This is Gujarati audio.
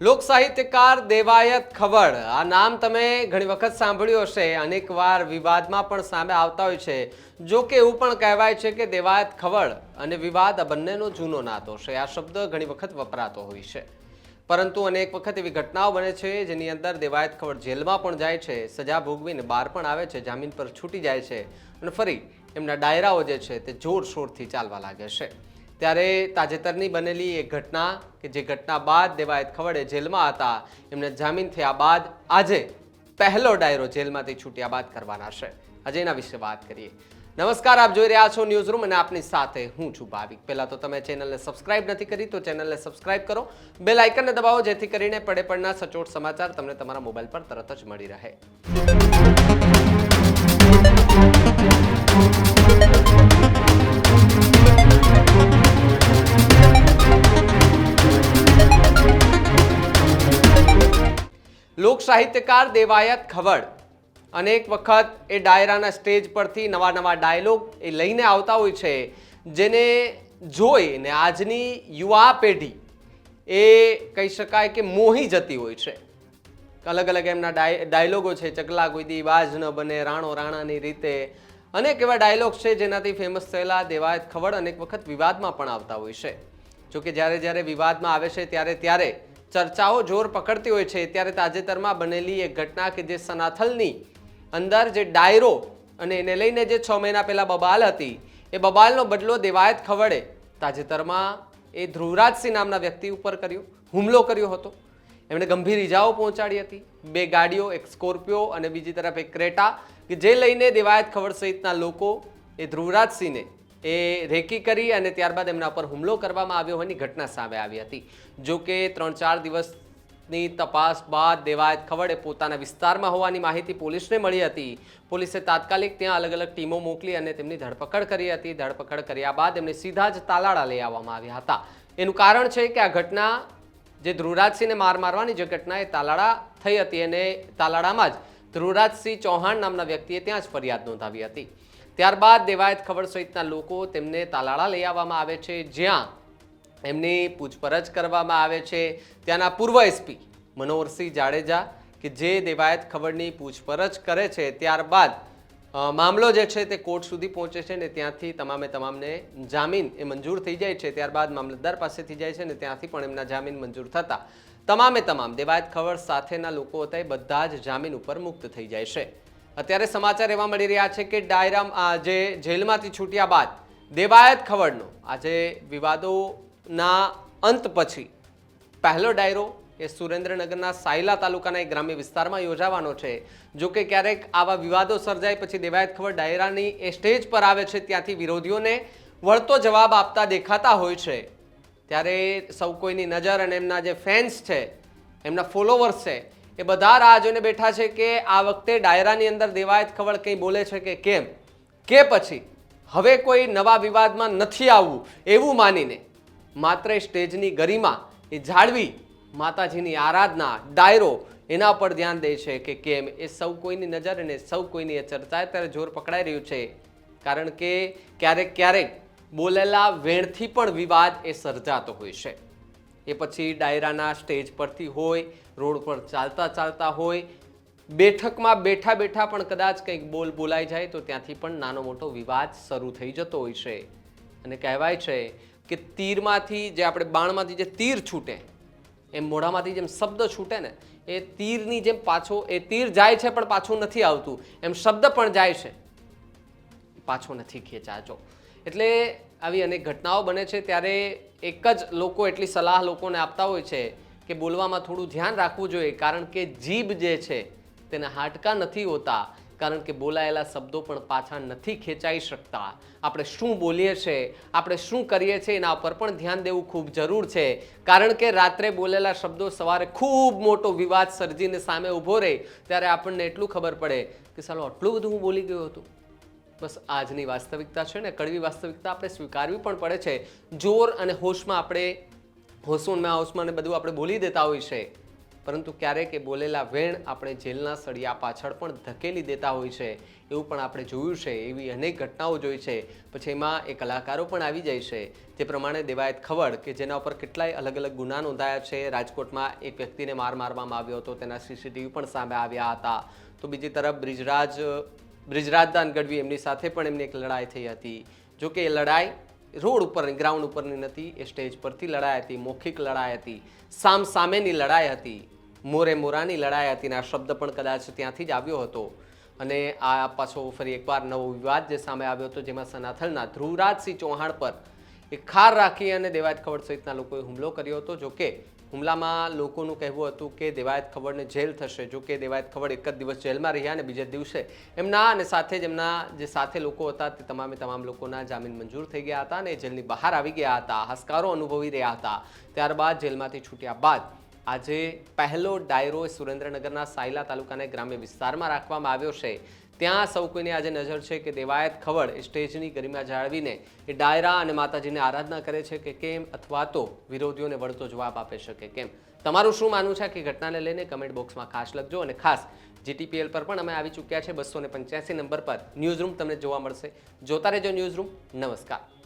લોક સાહિત્યકાર દેવાયત ખવડ. આ નામ તમે ઘણી વખત સાંભળ્યું હશે. અનેકવાર વિવાદમાં પણ સામે આવતા હોય છે. જો કે એવું પણ કહેવાય છે કે દેવાયત ખવડ અને વિવાદ આ બંનેનો જૂનો નાતો છે. આ શબ્દ ઘણી વખત વપરાતો હોય છે. પરંતુ અનેક વખત એવી ઘટનાઓ બને છે જેની અંદર દેવાયત ખવડ જેલમાં પણ જાય છે, સજા ભોગવીને બહાર પણ આવે છે, જામીન પર છૂટી જાય છે અને ફરી એમના ડાયરાઓ જે છે તે જોરશોરથી ચાલવા લાગે છે. ત્યારે તાજેતરની બનેલી એક ઘટના કે જે ઘટના બાદ દેવાયત ખવડે જેલમાં હતા, એમને જામીન થયા બાદ આજે પહેલો ડાયરો જેલમાંથી છૂટ્યા બાદ કરવાના છે. આજે એના વિશે વાત કરીએ. નમસ્કાર, આપ જોઈ રહ્યા છો ન્યૂઝ રૂમ અને આપની સાથે હું છું ભાવિક. પહેલાં તો તમે ચેનલને સબસ્ક્રાઇબ નથી કરી તો ચેનલને સબસ્ક્રાઇબ કરો. બેલ આઇકનને દબાવો જેથી કરીને પડે પડના સચોટ સમાચાર તમને તમારા મોબાઈલ પર તરત જ મળી રહે. લોક સાહિત્યકાર દેવાયત ખવડ. અનેક વખત એ ડાયરાના સ્ટેજ પરથી નવા નવા ડાયલોગ એ લઈને આવતા હોય છે, જેને જોઈને આજની યુવા પેઢી એ કહી શકાય કે મોહી જતી હોય છે. અલગ અલગ એમના ડાયલોગો છે, ચકલા કોઈ બાજ ન બને, રાણો રાણાની રીતે. અનેક એવા ડાયલોગ છે જેનાથી ફેમસ થયેલા દેવાયત ખવડ અનેક વખત વિવાદમાં પણ આવતા હોય છે. જોકે જ્યારે જ્યારે વિવાદમાં આવે છે, ત્યારે ત્યારે ચર્ચાઓ જોર પકડતી હોય છે, ત્યારે તાજેતરમાં બનેલી એક ઘટના કે જે સનાથલની અંદર જે ડાયરો અને એને લઈને જે છ મહિના પહેલા બબાલ હતી, એ બબાલનો બદલો દેવાયત ખવડે તાજેતરમાં એ ધ્રુવરાજસિંહ નામના વ્યક્તિ ઉપર કર્યો, હુમલો કર્યો હતો. એમણે ગંભીર ઈજાઓ પહોંચાડી હતી. બે ગાડીઓ, એક સ્કોર્પિયો અને બીજી તરફ એક ક્રેટા, કે જે લઈને દેવાયત ખવડ સહિતના લોકો એ ધ્રુવરાજસિંહને એ રેકી કરી અને ત્યારબાદ એમના પર હુમલો કરવામાં આવ્યો હોવાની ઘટના સામે આવી હતી. જો કે ત્રણ ચાર દિવસની તપાસ બાદ દેવાયત ખવડે પોતાના વિસ્તારમાં હોવાની માહિતી પોલીસને મળી હતી. પોલીસે તાત્કાલિક ત્યાં અલગ અલગ ટીમો મોકલી અને તેમની ધરપકડ કરી હતી. ધરપકડ કર્યા બાદ એમને સીધા જ તાલાળા લઈ આવવામાં આવ્યા હતા. એનું કારણ છે કે આ ઘટના જે ધ્રુવરાજસિંહને માર મારવાની જે ઘટના, એ તાલાળા થઈ હતી અને તાલાળામાં જ ધ્રુવરાજસિંહ ચૌહાણ નામના વ્યક્તિએ ત્યાં જ ફરિયાદ નોંધાવી હતી. ત્યારબાદ દેવાયત ખબર સહિતના લોકો તેમને તાલાળા લઈ આવવામાં આવે છે, જ્યાં એમની પૂછપરછ કરવામાં આવે છે. ત્યાંના પૂર્વ એસપી મનોહરસિંહ જાડેજા કે જે દેવાયત ખબરની પૂછપરછ કરે છે, ત્યારબાદ મામલો જે છે તે કોર્ટ સુધી પહોંચે છે ને ત્યાંથી તમામે તમામને જામીન એ મંજૂર થઈ જાય છે. ત્યારબાદ મામલતદાર પાસેથી જાય છે ને ત્યાંથી પણ એમના જામીન મંજૂર થતા તમામે તમામ દેવાયત ખવડ સાથેના લોકો હતા એ બધા જ જામીન ઉપર મુક્ત થઈ જાય છે. અત્યારે સમાચાર એવા મળી રહ્યા છે કે ડાયરામ આજે જેલમાંથી છૂટ્યા બાદ દેવાયત ખવડનો આજે વિવાદોના અંત પછી પહેલો ડાયરો એ સુરેન્દ્રનગરના સાયલા તાલુકાના એક ગ્રામ્ય વિસ્તારમાં યોજાવાનો છે. જો કે ક્યારેક આવા વિવાદો સર્જાય પછી દેવાયત ખબર ડાયરાની એ સ્ટેજ પર આવે છે ત્યાંથી વિરોધીઓને વળતો જવાબ આપતા દેખાતા હોય છે. ત્યારે સૌ કોઈની નજર અને એમના જે ફેન્સ છે, એમના ફોલોવર્સ છે, એ બધા રાહ જોઈને બેઠા છે કે આ વખતે ડાયરાની અંદર દેવાયત ખવડ કંઈ બોલે છે કે કેમ? કે પછી હવે કોઈ નવા વિવાદમાં નથી આવવું એવું માનીને માત્ર સ્ટેજની ગરિમા એ જાળવી માતાજીની આરાધના, ડાયરો એના પર ધ્યાન દે છે કે કેમ? એ સૌ કોઈની નજર અને સૌ કોઈની એ ચર્ચા અત્યારે જોર પકડાઈ રહ્યું છે. કારણ કે ક્યારેક ક્યારેક બોલેલા વેણથી પણ વિવાદ એ સર્જાતો હોય છે. એ પછી ડાયરાના સ્ટેજ પરથી હોય, રોડ પર ચાલતા ચાલતા હોય, બેઠકમાં બેઠા બેઠા પણ કદાચ કંઈક બોલ બોલાઈ જાય તો ત્યાંથી પણ નાનો મોટો વિવાદ શરૂ થઈ જતો હોય છે. અને કહેવાય છે કે તીરમાંથી જે આપણે બાણમાંથી જે તીર છૂટે એમ મોઢામાંથી જેમ શબ્દ છૂટે ને, એ તીરની જેમ પાછો, એ તીર જાય છે પણ પાછું નથી આવતું. એમ શબ્દ પણ જાય છે. પાછો નથી ખેંચાતો. એટલે આવી અનેક ઘટનાઓ બને છે, ત્યારે એક જ લોકો એટલી સલાહ લોકોને આપતા હોય છે કે બોલવામાં થોડું ધ્યાન રાખવું જોઈએ, કારણ કે જીભ જે છે તેને હાડકા નથી હોતા, કારણ કે બોલાયેલા શબ્દો પણ પાછા નથી ખેંચાઈ શકતા. આપણે શું બોલીએ છીએ આપણે શું કરીએ છીએ એના પર પણ ધ્યાન દેવું ખૂબ જરૂર છે. કારણ કે રાત્રે બોલેલા શબ્દો સવારે ખૂબ મોટો વિવાદ સર્જીને સામે ઊભો રહે, ત્યારે આપણને એટલું ખબર પડે કે ચાલો આટલું બધું હું બોલી ગયો હતો. બસ આજની વાસ્તવિકતા છે ને કડવી વાસ્તવિકતા આપણે સ્વીકારવી પણ પડે છે. જોર અને હોશમાં આપણે હોશમાં હોશમાં ને બધું આપણે બોલી દેતા હોય છે. પરંતુ ક્યારેક એ બોલેલા વેણ આપણે જેલના સળિયા પાછળ પણ ધકેલી દેતા હોય છે. એવું પણ આપણે જોયું છે, એવી અનેક ઘટનાઓ જોઈ છે. પછી એમાં એ કલાકારો પણ આવી જાય છે. તે પ્રમાણે દેવાયત ખવડ, કે જેના ઉપર કેટલાય અલગ અલગ ગુના નોંધાયા છે, રાજકોટમાં એક વ્યક્તિને માર મારવામાં આવ્યો હતો, તેના સીસીટીવી પણ સામે આવ્યા હતા. તો બીજી તરફ બ્રિજરાજ બ્રિજરાજદાન ગઢવી એમની સાથે પણ એમની એક લડાઈ થઈ હતી. જો કે એ લડાઈ રોડ ઉપર ગ્રાઉન્ડ ઉપરની નથી, એ સ્ટેજ પરથી લડાઈ હતી, મૌખિક લડાઈ હતી. સામ સામેની લડાઈ હતી, મોરે મોરાની લડાઈ હતી આ શબ્દ પણ કદાચ ત્યાંથી જ આવ્યો હતો. અને આ પાછો ફરી એકવાર નવો વિવાદ જે સામે આવ્યો હતો, જેમાં સનાથલના ધ્રુવરાજસિંહ ચૌહાણ પર એ ખાર રાખી અને દેવાયત ખવડ સહિતના લોકોએ હુમલો કર્યો હતો. જો કે હુમલામાં લોકોનું કહેવું હતું કે દેવાયત ખવડને જેલ થશે. જો કે દેવાયત ખવડ એક જ દિવસ જેલમાં રહ્યા અને બીજા દિવસે એમના અને સાથે જ એમના જે સાથે લોકો હતા તે તમામે તમામ લોકોના જામીન મંજૂર થઈ ગયા હતા અને જેલની બહાર આવી ગયા હતા. હસકારો અનુભવી રહ્યા હતા. ત્યારબાદ જેલમાંથી છૂટ્યા બાદ આજે પહેલો ડાયરો સુરેન્દ્રનગરના સાયલા તાલુકાના ગ્રામ્ય વિસ્તારમાં રાખવામાં આવ્યો છે. ત્યાં સૌ કોઈની આજે નજર છે કે દેવાયત ખવડ એ સ્ટેજની ગરિમા જાળવીને એ ડાયરા અને માતાજીને આરાધના કરે છે કે કેમ અથવા તો વિરોધીઓને વળતો જવાબ આપે શકે કેમ? તમારું શું માનવું છે કે ઘટનાને લઈને કમેન્ટ બોક્સમાં ખાસ લખજો અને ખાસ જીટીપીએલ પર પણ અમે આવી ચૂક્યા છે બસો પંચ્યાસી નંબર પર ન્યૂઝ રૂમ તમને જોવા મળશે. જોતા રહેજો ન્યૂઝ રૂમ નમસ્કાર.